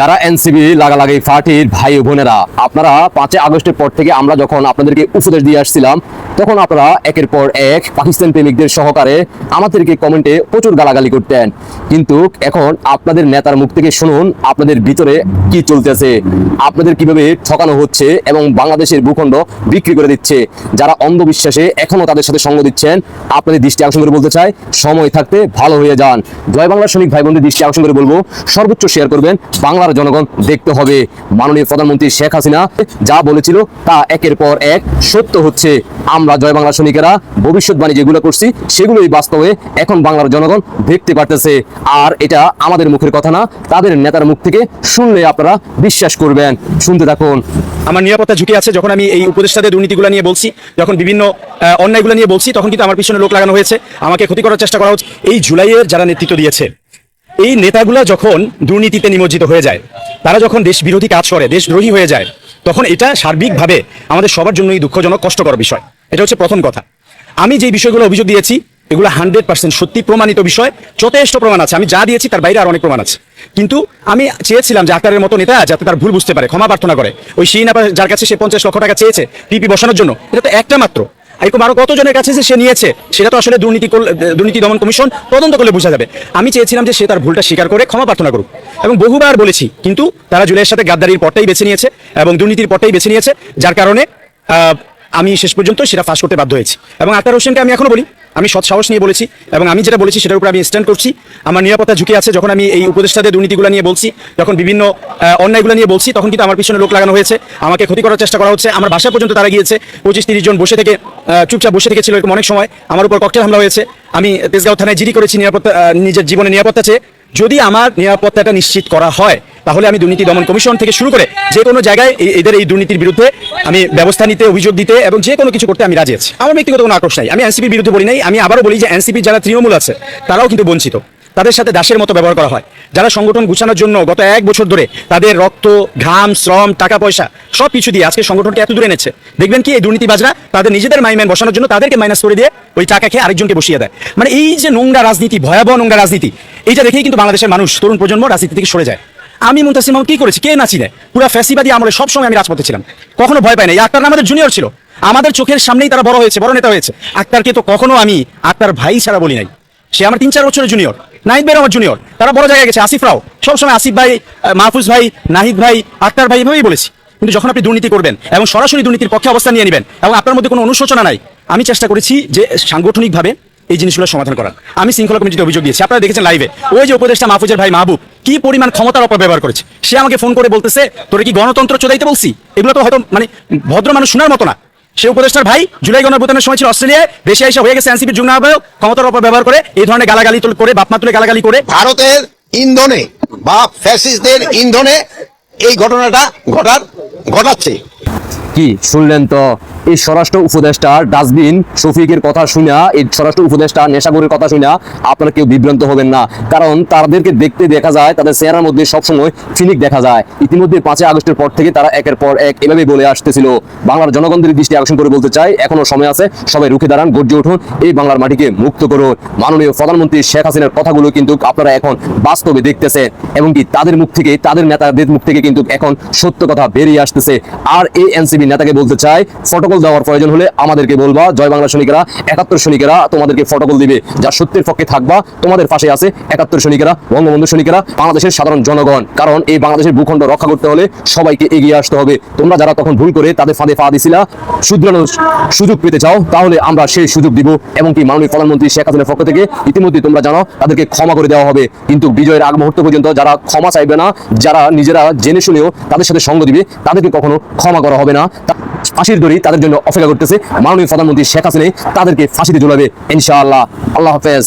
যারা এনসিবি লাগালাগি পার্টির ভাই বোনেরা, আপনারা পাঁচই আগস্টের পর থেকে আমরা যখন আপনাদেরকে উপদেশ দিয়ে আসছিলাম, তখন আপনারা একের পর এক পাকিস্তান প্রেমিকদের সহকারে আমাদেরকে কমেন্টে প্রচুর গালাগালি করতেন। কিন্তু এখন আপনাদের নেতার মুখ থেকে শুনুন, আপনাদের ভিতরে কি চলতেছে, আপনাদের কীভাবে ঠকানো হচ্ছে এবং বাংলাদেশের ভূখণ্ড বিক্রি করে দিচ্ছে। যারা অন্ধবিশ্বাসে এখনও তাদের সাথে সঙ্গ দিচ্ছেন, আপনাদের দৃষ্টি আকর্ষণ করে বলতে চাই, সময় থাকতে ভালো হয়ে যান। জয় বাংলা সৈনিক ভাই বোনদের দৃষ্টি আকর্ষণ করে বলব, সর্বোচ্চ শেয়ার করবেন বাংলার জনগণ দেখতে হবে। মাননীয় প্রধানমন্ত্রী শেখ হাসিনা যা বলেছিল তা একের পর এক। সত্য হচ্ছে, আমরা জয় বাংলা সৈনিকেরা ভবিষ্যৎবাণী যেগুলো করছি, সেগুলোই বাস্তবে এখন বাংলার জনগণ দেখতে পারতেছে। আর এটা আমাদের মুখের কথা না, তাদের নেতার মুখ থেকে শুনলে আপনারা বিশ্বাস করবেন। শুনতে থাকুন। আমার নিরাপত্তা ঝুঁকি আছে, যখন আমি এই উপদেষ্টাদের দুর্নীতিগুলো নিয়ে বলছি, যখন বিভিন্ন অন্যায়গুলো নিয়ে বলছি, তখন কিন্তু আমার পিছনে লোক লাগানো হয়েছে। আমাকে ক্ষতি করার চেষ্টা করা হচ্ছে। এই জুলাইয়ের যারা নেতৃত্ব দিয়েছে এই নেতাগুলা যখন দুর্নীতিতে নিমজ্জিত হয়ে যায়, তারা যখন দেশ বিরোধী কাজ করে, দেশদ্রোহী হয়ে যায়, তখন এটা সার্বিকভাবে আমাদের সবার জন্যই দুঃখজনক, কষ্টকর বিষয়। এটা হচ্ছে প্রথম কথা। আমি যে বিষয়গুলো অভিযোগ দিয়েছি, এগুলো হান্ড্রেড পার্সেন্ট সত্যি প্রমাণিত বিষয়, যথেষ্ট প্রমাণ আছে। আমি যা দিয়েছি, তার বাইরে আর অনেক প্রমাণ আছে। কিন্তু আমি চেয়েছিলাম যে আকারের মতো নেতা যাতে তার ভুল বুঝতে পারে, ক্ষমা প্রার্থনা করে। ওই সেই যার কাছে সে পঞ্চাশ লক্ষ টাকা চেয়েছে পিপি বসানোর জন্য, এটা তো একটা মাত্র। এরকম আরও কতজনের কাছে যে সে নিয়েছে, সেটা তো আসলে দুর্নীতি দুর্নীতি দমন কমিশন তদন্ত করলে বোঝা যাবে। আমি চেয়েছিলাম যে সে তার ভুলটা স্বীকার করে ক্ষমা প্রার্থনা করুক। এবং বহুবার বলেছি, কিন্তু তারা জুলাইয়ের সাথে গাদ্দারির পটটাই বেছে নিয়েছে এবং দুর্নীতির পরটাই বেছে নিয়েছে, যার কারণে আমি শেষ পর্যন্ত সেটা ফাঁস করতে বাধ্য হয়েছি। এবং আক্তার হোসেনকে আমি এখনও বলি, আমি সৎ সাহস নিয়ে বলেছি এবং আমি যেটা বলেছি সেটার উপর আমি স্ট্যান্ড করছি। আমার নিরাপত্তা ঝুঁকি আছে, যখন আমি এই উপদেষ্টাদের দুর্নীতিগুলো নিয়ে বলছি, যখন বিভিন্ন অন্যায়গুলো নিয়ে বলছি, তখন কিন্তু আমার পিছনে লোক লাগানো হয়েছে। আমাকে ক্ষতি করার চেষ্টা করা হচ্ছে। আমার বাসা পর্যন্ত তারা গিয়েছে। পঁচিশ তিরিশ জন বসে থেকে চুপচাপ বসে থেকেছিল এরকম অনেক সময়। আমার উপর ককটেল হামলা হয়েছে। আমি তেজগাঁও থানায় জিডি করেছি নিরাপত্তা নিজের জীবনে নিরাপত্তা চেয়ে। যদি আমার নিরাপত্তাটা নিশ্চিত করা হয় তাহলে আমি দুর্নীতি দমন কমিশন থেকে শুরু করে যে কোনো জায়গায় এদের এই দুর্নীতির বিরুদ্ধে আমি ব্যবস্থা নিতে, অভিযোগ দিতে এবং যে কোনো কিছু করতে আমি রাজি আছি। আমার ব্যক্তিগত কোনো আক্রোশ নাই। আমি এনসিপির বিরুদ্ধে বলি নাই। আমি আবারও বলি যে এনসিপির যারা তৃণমূল আছে, তারাও কিন্তু বঞ্চিত। তাদের সাথে দাসের মতো ব্যবহার করা হয়। যারা সংগঠন গুছানোর জন্য গত এক বছর ধরে তাদের রক্ত, ঘাম, শ্রম, টাকা পয়সা সব কিছু দিয়ে আজকে সংগঠনকে এত দূরে এনেছে। দেখবেন কি এই দুর্নীতিবাজরা তাদের নিজেদের মাইম্যান বসানোর জন্য তাদেরকে মাইনাস করে দিয়ে ওই টাকা খেয়ে আরেকজনকে বসিয়ে দেয়। মানে এই যে নোংরা রাজনীতি, ভয়াবহ নোংরা রাজনীতি, এইটা দেখেই কিন্তু বাংলাদেশের মানুষ, তরুণ প্রজন্ম রাজনীতি থেকে সরে যায়। আমি মুন্তাসিম মাহমুদ কি করেছি? কে নাচি দেয় পুরো ফ্যাসিবাদী আমলে সবসময় আমি রাজপথে ছিলাম। কখনো ভয় পাই নাই আক্তার আমাদের জুনিয়র ছিল। আমাদের চোখের সামনেই তারা বড় হয়েছে, বড় নেতা হয়েছে। আক্তারকে তো কখনো আমি আক্তার ভাই ছাড়া বলি নাই। সে আমার তিন চার বছরের জুনিয়র নাহিদ ভাই আমার জুনিয়র তারা বড় জায়গায় গেছে। আসিফ রাও। সবসময় আসিফ ভাই মাহফুজ ভাই, নাহিদ ভাই, আক্তার ভাই এভাবেই বলেছি। কিন্তু যখন আপনি দুর্নীতি করবেন এবং সরাসরি দুর্নীতির পক্ষে অবস্থান নিয়ে নেবেন এবং আপনার মধ্যে কোনো অনুশোচনা নাই, আমি চেষ্টা করেছি যে সাংগঠনিকভাবে এই জিনিসগুলো সমাধান করার। আমি শৃঙ্খলা কমিটিতে অভিযোগ দিয়েছি। আপনারা দেখেছেন লাইভে ওই যে উপদেষ্টা মাহফুজের ভাই মাহবুব, কি পরিমাণ ক্ষমতার অপব্যবহার করেছে? সে আমাকে ফোন করে বলতেছে, তোরে কি গণতন্ত্র চোদাইতে বলছি? এগুলো তো হয়তো মানে ভদ্র মানুষ শোনার মতো না। সে উপদেষ্টার ভাই জুলাই গণঅভ্যুত্থানের সময় ছিল অস্ট্রেলিয়ায়, দেশে এসে হয়ে গেছে এনসিপির যুগ্ম আহ্বায়ক, ক্ষমতার অপব্যবহার করে এই ধরনের গালাগালি তুল- করে বাপমা তুলে গালাগালি করে। ভারতের ইন্ধনে বা ফ্যাসিস্টদের ইন্ধনে এই ঘটনাটা ঘটার, ঘটাচ্ছে। কি শুনলেন তো? এই স্বরাষ্ট্র উপদেষ্টা ডাস্টবিন শফিকের কথা শুনা এই স্বরাষ্ট্র উপদেষ্টা নেশাগরের কথা শুনা আপনারা কেউ বিভ্রান্ত হবেন না। কারণ তাদেরকে দেখতে দেখা যায়, তাদের চেহারার মধ্যে সবসময় ফিনিক দেখা যায়। ইতিমধ্যে পাঁচই আগস্টের পর থেকে তারা একের পর এক এভাবে বলে আসতেছিল। বাংলার জনগণদের দৃষ্টি আকর্ষণ করে বলতে চাই, এখনও সময় আছে, সবাই রুখে দাঁড়ান, গর্জে উঠুন, এই বাংলার মাটিকে মুক্ত করুন। মাননীয় প্রধানমন্ত্রী শেখ হাসিনার কথাগুলো কিন্তু আপনারা এখন বাস্তবে দেখতেছেন, এবং কি তাদের মুখ থেকে, তাদের নেতাদের মুখ থেকে কিন্তু এখন সত্য কথা বেরিয়ে আসতেছে। আর এই এনসিবি নেতাকে বলতে চাই ফটোকল দেওয়ার প্রয়োজন হলে আমাদেরকে বলবা, জয় বাংলা সৈনিকেরা, একাত্তর সৈনিকেরা তোমাদেরকে ফটোকল দিবে। যা সত্যের পক্ষে থাকবা, তোমাদের পাশে আছে একাত্তর সৈনিকেরা, বঙ্গবন্ধু সৈনিকেরা, বাংলাদেশের সাধারণ জনগণ। কারণ এই বাংলাদেশের ভূখণ্ড রক্ষা করতে হলে সবাইকে এগিয়ে আসতে হবে। তোমরা যারা তখন ভুল করে তাদের ফাঁদে পা দিছিলা শুধরানোর সুযোগ পেতে চাও, তাহলে আমরা সেই সুযোগ দিব। এবং কি মাননীয় প্রধানমন্ত্রী শেখ হাসিনার পক্ষ থেকে ইতিমধ্যে তোমরা জানো, তাদেরকে ক্ষমা করে দেওয়া হবে। কিন্তু বিজয়ের আগ মুহূর্ত পর্যন্ত যারা ক্ষমা চাইবে না, যারা নিজেরা জেনে শুনেও তাদের সাথে সঙ্গ দিবে, তাদেরকে কখনো ক্ষমা করা হবে না। ফাঁসির দড়ি তাদের জন্য অপেক্ষা করতেছে। মাননীয় প্রধানমন্ত্রী শেখ হাসিনা তাদেরকে ফাঁসিতে ঝুলাবে। ইনশাআল্লাহ। আল্লাহ হাফেজ।